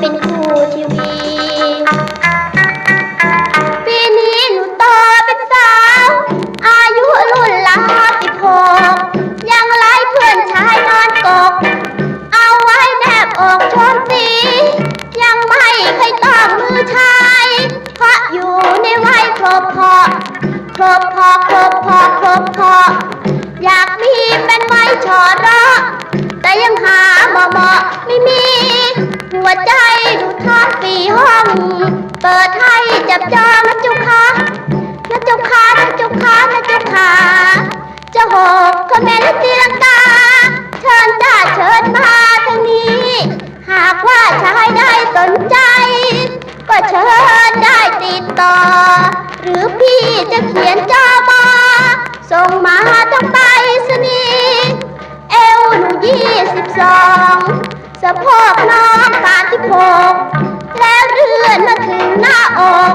เป็นครูทีวี ปีนี้หนูโตเป็นสาว อายุรุ่นละสิบหกยังไล่เพื่อนชายนอนกก เอาไว้แนบอกชมสี ยังไม่เคยต้องมือชาย เพราะอยู่ในวัยครบพอ ครบพอครบพอครบพอ อยากมีเป็นวัยชอระแต่ยังหาเหมอไม่มี หัวใจดูทอดปีห้อง เปิดให้จับจองนะเจุค่ะนะเจุค่ะนะเจุค่ะนะเจุค่ะจะหกก็แม่และตีลังกา เชิญจ้าเชิญมาทางนี้ หากว่าชายได้สนใจ ก็เชิญได้ติดต่อ หรือพี่จะเขียนจอมาส่งมาทางไปสนีเอวหนูยี่สิบสองสะโพกน้อง สามสิบหกแล้วเลื่อนมาถึงหน้าอก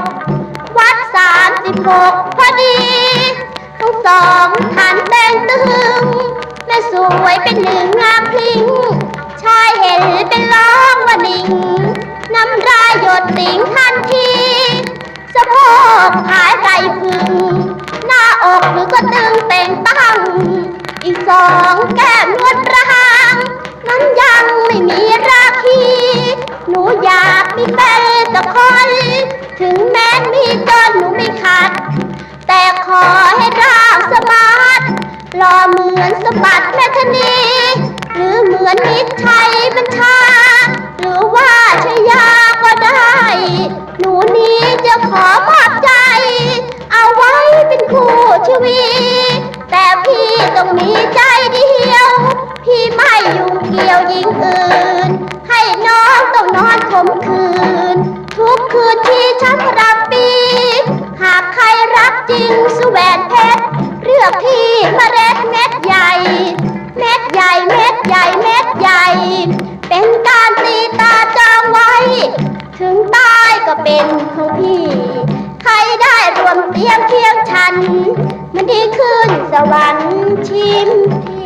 วัดสามสิบหกพอดีทั้งสองหันแต่งตึงแม่สวยเป็นหนึ่งงามพลิงชายเห็นเป็นร้องว่านิ่งน้ำลายหยดติ่งทันทีสะโพกหายไกลพึงหน้าอกหรือก็ตึงเต่งตั้งอีกสองแก้ รอเหมือนสมบัติแม่คณีหรือเหมือนนิดชัยมัน เป็นของพี่ ใครได้รวมเตียงเคียงฉัน มันดีขึ้นสวรรค์ชิมที